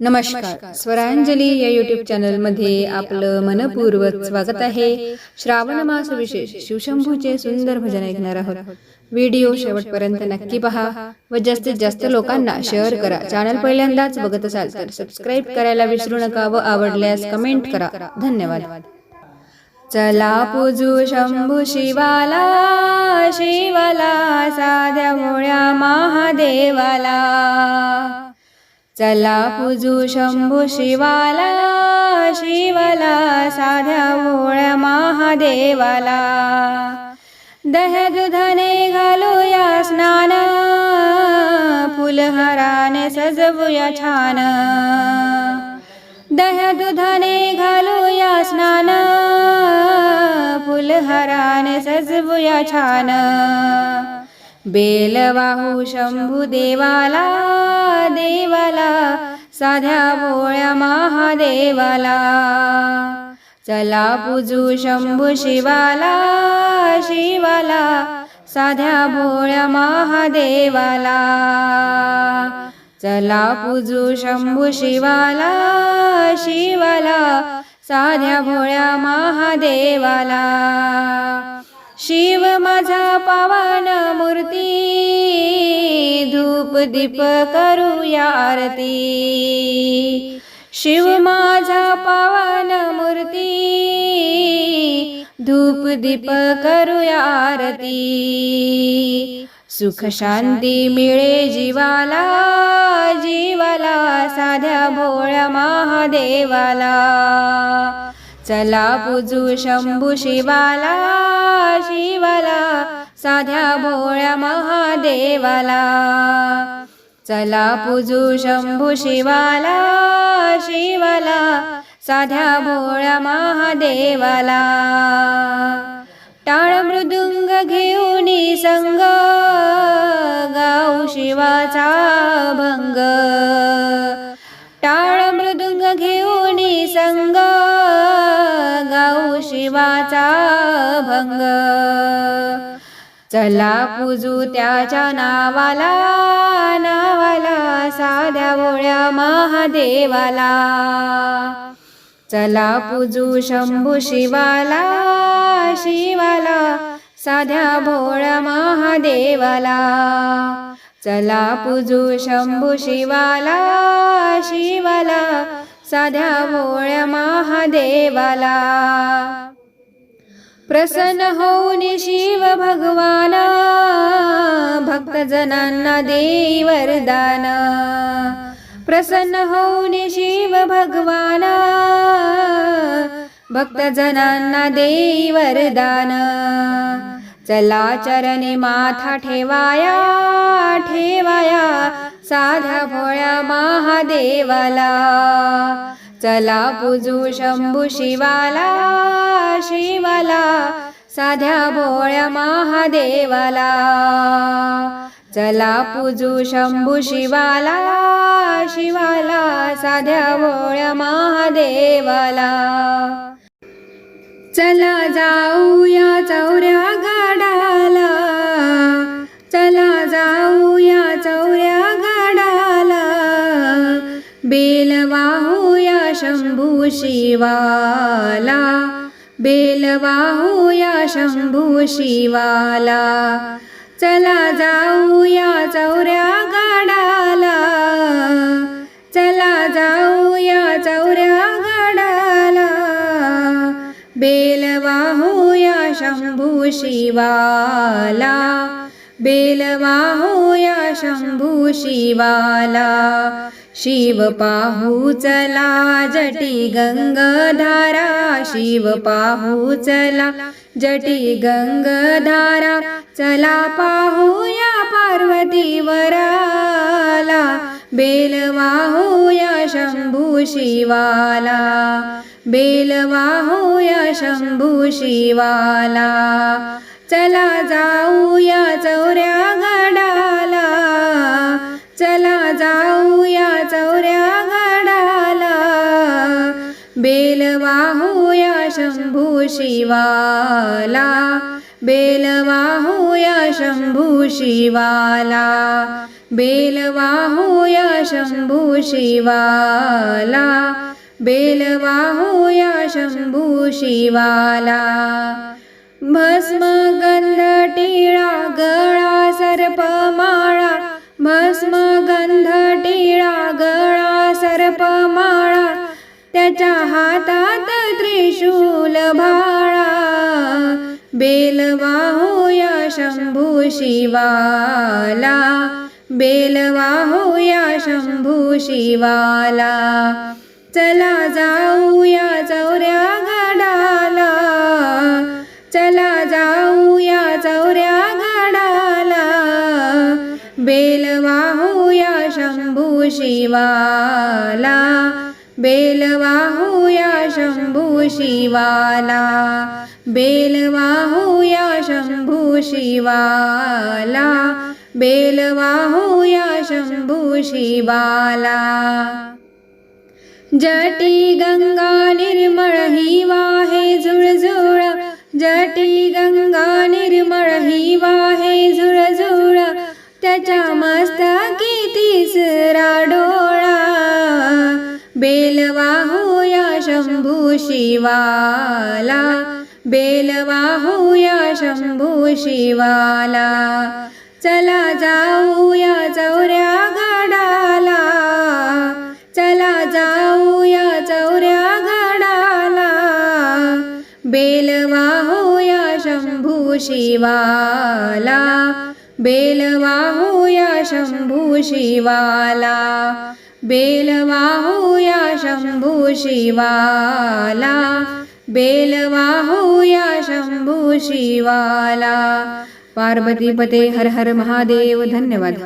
नमस्कार. स्वरांजली या युट्यूब चॅनलमध्ये आपलं मनपूर्वक स्वागत आहे. श्रावण मास विशेष. शिवशंभूचे सुंदर भजन ऐकणार आहोत. व्हिडिओ शेवटपर्यंत नक्की पहा व जास्तीत जास्त लोकांना शेअर करा. चॅनल पहिल्यांदाच बघत असाल तर सबस्क्राईब करायला विसरू नका व आवडल्यास कमेंट करा. धन्यवाद. चला पूजू शंभू शिवाला शिवाला साध्या भोळ्या महादेवाला. चला पूजू शंभू शिवाला शिवाला साध्या भोळ्या महादेवाला. दह्या दुधाने घालूया स्नान फुलहाराने सजवूया छान. दह्या दुधाने घालूया स्नान फुलहाराने सजवूया छान. बेलवाहू शंभू देवाला देवाला साध्या भोळ्या महादेवाला. चला पूजू शंभू शिवाला शिवाला साध्या भोळ्या महादेवाला. चला पूजू शंभू शिवाला शिवाला साध्या भोळ्या महादेवाला. शिव माझा पावन मूर्ती धूप दीप करूया आरती. शिव माझा पावन मूर्ती धूप दीप करूया आरती. सुख शांती मिळे जीवाला जीवाला साध्या भोळ्या महादेवाला. चला पूजू शंभू शिवाला शिवाला साध्या भोळ्या महादेवाला. चला पूजू शंभू शिवाला शिवाला साध्या भोळ्या महादेवाला. टाळ मृदुंग घेऊन संग गाऊ शिवाचा चला पूजू त्याच्या नावाला नावाला साध्या भोळ्या महादेवाला. चला पूजू शंभू शिवाला शिवाला साध्या भोळ्या महादेवाला. चला पूजू शंभू शिवाला शिवाला साध्या भोळ्या महादेवाला. प्रसन्न होऊन शिव भगवाना भक्तजनांना देई वरदान प्रसन्न होऊन शिव भगवाना भक्तजनांना देई वरदान चला चरणे माथा ठेवाया ठेवाया साध्या भोळ्या महादेवाला. चला पूजू शंभू शिवाला शिवाला साध्या भोळ्या महादेवाला. चला पूजू शंभू शिवाला शिवाला साध्या भोळ्या महादेवाला. चला जाऊया चौऱ्या शंभू शिवाला बेलवाहूया शंभू शिवाला. चला जाऊया चौऱ्या गाडाला चला जाऊया चौऱ्या गाडाला. बेलवाहूया शंभू शिवाला बेलवाहोया शंभू शिवाला शिव पाहू चला जटी गंगधारा शिव पाहू चला जटी गंगधारा चला पाहूया पार्वती वराला शंभू शिवाला बेलवाहोया शंभू शिवाला चला जाऊया चौऱ्या गडाला. चला जाऊया चौऱ्या गडाला. बेल वाहूया शंभू शिवाला. बेल वाहूया शंभू शिवाला. बेल वाहूया शंभू शिवाला. बेल वाहूया शंभू शिवाला. भस्म गंध टिळा गळा सर्प माळा भस्म गंध टिळा गळा सर्प माळा त्याच्या हातात त्रिशूल भाळा. बेल वाहूया शंभू शिवाला बेल वाहूया शंभू शिवाला. चला जाऊया चौऱ्या गडाला बेल वाहूया शंभू शिवाला. बेल वाहूया शंभू शिवाला. बेल वाहूया शंभू शिवाला. बेल वाहूया शंभू शिवाला. जटी गंगा निर्मळ ही वाहे झुळझुळ जटी शिवाला बेलवाहूया शंभू शिवाला चला जाऊया चौऱ्या गडाला चला जाऊया चौऱ्या गडाला. बेलवाहूया शंभू शिवाला बेलवाहूया शंभू शिवाला बेल वाहूया शंभू शिवाला बेल वाहूया शंभू शिवाला. पार्वतीपते हर हर महादेव धन्यवाद.